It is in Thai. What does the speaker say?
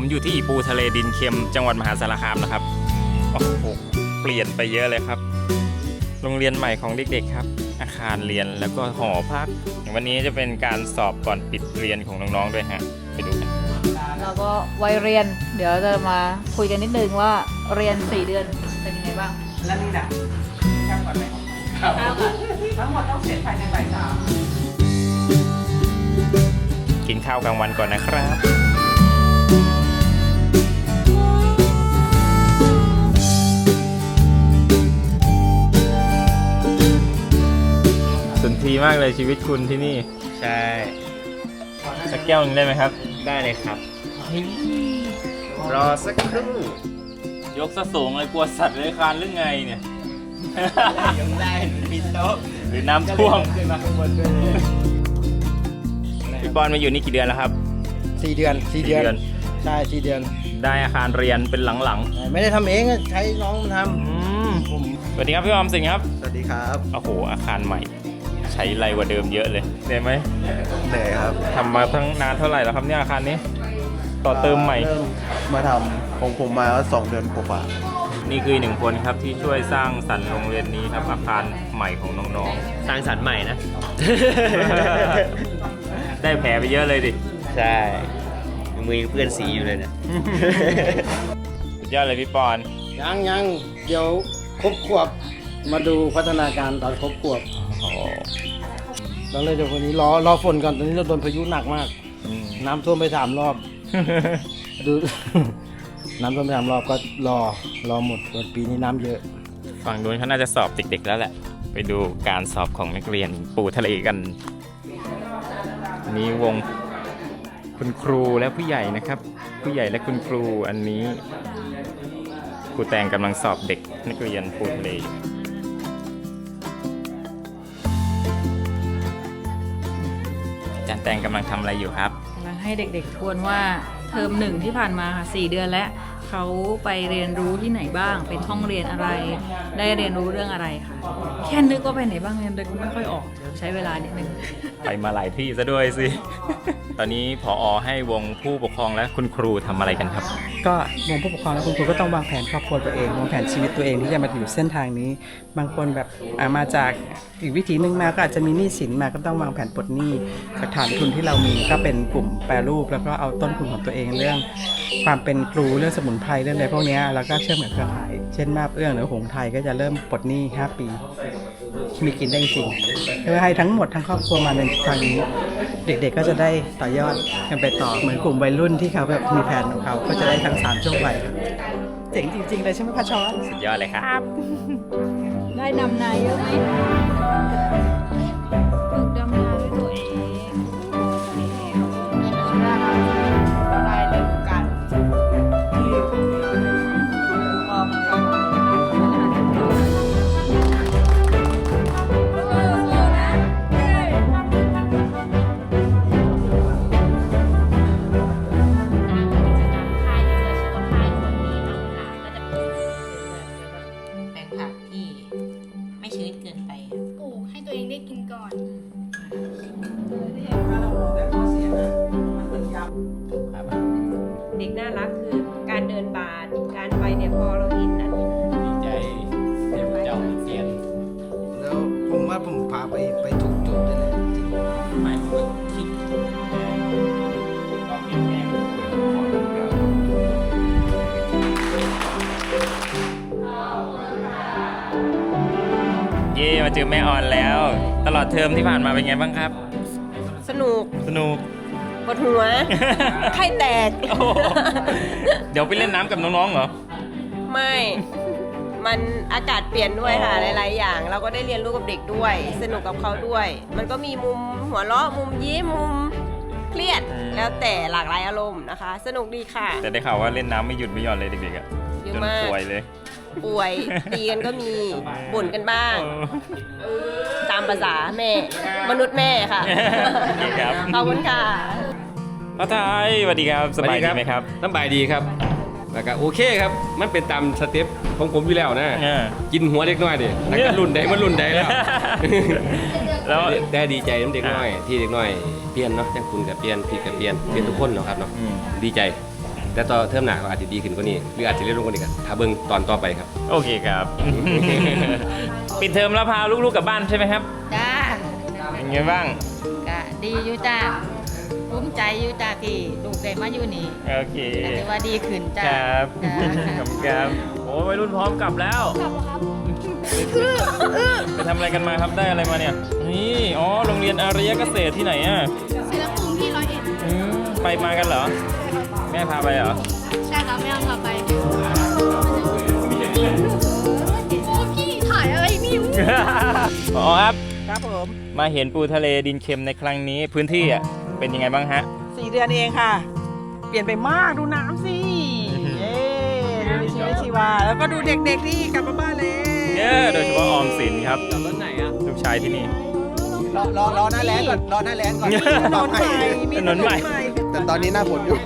ผมอยู่ที่ปูทะเลดินเค็มจังหวัดมหาสารคามนะครับโอ้โหเปลี่ยนไปเยอะเลยครับ โรงเรียนใหม่ของเด็กๆครับ อาคารเรียนแล้วก็หอพักวันนี้จะเป็นการสอบก่อนปิดเรียนของน้องๆด้วยฮะไปดูกันแล้วก็วัยเรียน เดี๋ยวจะมาคุยกันนิดนึงว่าเรียน 4 เดือนเป็นยังไงบ้าง แล้วนี่นะแค่ก่อนไหมครับทั้งหมดต้องเสร็จภายในบ่ายสามกินข้าวกลางวันก่อนนะครับ ทรีมากเลยชีวิตคุณที่นี่ใช่ สักแก้วหนึงได้ไหมครับ ได้เลยครับ รอสักครู่ยกซะสูงเลยกลัวสัตว์เลยคลานหรือไงเนี่ย ยังได้มีโต๊ะหรือน้ำท่วมขึ้นมาข้างบนด้วยเลยพี่บอลมาอยู่นี่กี่เดือนแล้วครับสี่เดือนสี่เดือนใช่สี่เดือน ได้อาคารเรียนเป็นหลังไม่ได้ทำเองใช้น้องมันทๆอืมสวัสดีครับพี่ออมสิงห์ครับำสวัสดีครับ โอ้โห อาคารใหม่ใช้ไรกว่าเดิมเยอะเลยเหนื่อยไหมเหนื่อยครับทำมาทั้งนานเท่าไหร่แล้วครับเนี่ยอาคารนี้ ต่อเติมใหม่ เริ่มาทำของผมมาก็สองเดือนกว่านี่คือหนึ่งคนครับที่ช่วยสร้างสรรค์โรงเรียนนี้ครับอาคารใหม่ของน้องสร้างสรรค์ใหม่นะ ๆ ได้แผลไปเยอะเลยดิ ใช่ มือยังเปื้อนสีอยู่เลยเนี่ยสุดยอดเลยพี่ปอน ยังยังเดี๋ยวครบขวบ มาดูพัฒนาการตอนครบขวบโอ้โหแล้วเลยเดี๋ยววันนี้รอรอฝนก่อนตอนนี้เราโดนพายุหนักมากอืมน้ำท่วมไปสามรอบ ดู น้ำท่วมไปสามรอบก็รอรอหมดส่วนปีนี้น้ำเยอะ ฝั่งนู้นเขาน่าจะสอบเด็กๆแล้วแหละ ไปดูการสอบของนักเรียนปูทะเลกัน นี่วงคุณครูและผู้ใหญ่นะครับ ผู้ใหญ่และคุณครูอันนี้ครูแตงกำลังสอบเด็กนักเรียนปูทะเลอยู่ ตงกำลังทำอะไรอยู่ครับ กำลังให้เด็กๆทวนว่าเทอมหนึ่งที่ผ่านมาค่ะ4เดือนแล้ว เขาไปเรียนรู้ที่ไหนบ้าง เป็นห้องเรียนอะไร ได้เรียนรู้เรื่องอะไรค่ะ แค่นึกว่าไปไหนบ้างยังนึกไม่ค่อยออกเดี๋ยวใช้เวลานิดนึง ไปมาหลายที่ซะด้วยสิ ตอนนี้ผออให้วงผู้ปกครองและคุณครูทำอะไรกันครับ ก็วงผู้ปกครองและคุณครูก็ต้องวางแผนครอบครัวตัวเองวางแผนชีวิตตัวเองที่จะมาอยู่เส้นทางนี้ บางคนแบบอ่ามาจากอีกวิถีหนึ่งมาก็อาจจะมีหนี้สินมาก็ต้องวางแผนปลดหนี้จากฐานทุนที่เรามีก็เป็นกลุ่มแปรรูป แล้วก็เอาต้นทุนของตัวเองเรื่อง ความเป็นครูเรื่องสมุนไพรเรื่องอะไรพวกเนี้ยแล้วก็เชื่อมกับเครือข่ายเช่นมาบเอื้องหรือหงส์ไทยก็จะเริ่มปลดหนี้ 5 ปี มีกินได้จริงเพื่อให้ทั้งหมดทั้งครอบครัวมาในทางนี้ เด็กๆก็จะได้ต่อยอดกันไปต่อเหมือนกลุ่มวัยรุ่นที่เขาแบบมีแผนของเขาก็จะได้ทั้งสามช่วงวัยครับเจ๋งจริงๆเลยใช่ไหมคะชอนสุดยอดเลยครับ ได้ดำนาเยอะไหม เด็กน่ารักคือการเดินบาดการไปเนี่ยพอเราเห็นนะดีใจเดี๋ยวเจ้าเปลี่ยนแล้วผมว่าผมพาไปไปถูกจุดเลยนะจริงหมายถึงคิดเย่ มาเจอแม่ออนแล้ว ตลอดเทอมที่ผ่านมาเป็นไงบ้างครับ สนุกสนุก ปวดหัว ไข้แตก โอ้โหเดี๋ยวไปเล่นน้ำกับน้องๆเหรอ ไม่ มันอากาศเปลี่ยนด้วยค่ะอ๋อหลาย ๆ อย่าง เราก็ได้เรียนรู้กับเด็กด้วย สนุกกับเขาด้วย มันก็มีมุมหัวเราะ มุมยิ้ม มุมเครียดแล้วแต่หลากหลายอารมณ์นะคะ สนุกดีค่ะ แต่ได้ข่าวว่าเล่นน้ำไม่หยุดไม่หย่อนเลยเด็กๆอะเยอะจนมาก ป่วยเลย ป่วย ดีกันก็มีบ่นกันบ้าง ตามภาษาแม่ มนุษย์แม่ค่ะดีครับ ขอบคุณค่ะพ่อไทยสวัสดีครับสบายดีไหมครับสบายดีครับแล้วก็โอเคครับ มันเป็นตามสเต็ปของผมอยู่แล้วนะเออกินหัวเด็กน้อยดิแล้วก็รุ่นใดมันรุ่นใดแล้วแล้วแต่ดีใจน้ำเด็กน้อย ที่เด็กน้อยเปลี่ยนเนาะจังคุณกับเปลี่ยนพี่กับเปลี่ยนเปลี่ยนทุกคนเนาะครับเนาะอืมดีใจ แต่ต่อเทอมหน้าก็อาจจะดีขึ้นกว่านี้ หรืออาจจะเรียนรู้กว่านี้กันถ้าเบิ่งตอนต่อไปครับ โอเคครับ ปิดเทอมแล้วพาลูกๆกลับบ้านใช่ไหมครับจ้าเป็นไงบ้าง ก็ดีอยู่จ้าภูมิใจอยู่จ้าที่ลูกได้มาอยู่นี่โอเคก็ถือว่าดีขึ้นจ้าครับจ้า ขอบคุณครับโอ้วัยรุ่นพร้อมกลับแล้วกลับแล้วครับไปทำอะไรกันมาครับได้อะไรมาเนี่ย นี่ อ๋อ โรงเรียนอารยเกษตรที่ไหนอะศิลปุ่มที่ร้อยเอ็ด อืมไปมากันเหรอ แม่พาไปเหรอ ใช่ครับแม่เอากลับไปโอ้พี่ถ่ายอะไรนี่อ๋อครับ ครับผมมาเห็นปูทะเลดินเค็มในครั้งนี้พื้นที่อะเป็นยังไงบ้างฮะ สี่เดือนเองค่ะ เปลี่ยนไปมากดูน้ำสิเย้ดูมีชีวิตชีวา แล้วก็ดูเด็กๆที่กลับมาบ้านแล้ว เย้โดยเฉพาะออมสินครับรถไหนอะ ลูกชายที่นี่ รอรอรอหน้าแรงก่อนรอหน้าแรงก่อนถนนใหม่มีถนนใหม่ แต่ตอนนี้หน้าฝนอยู่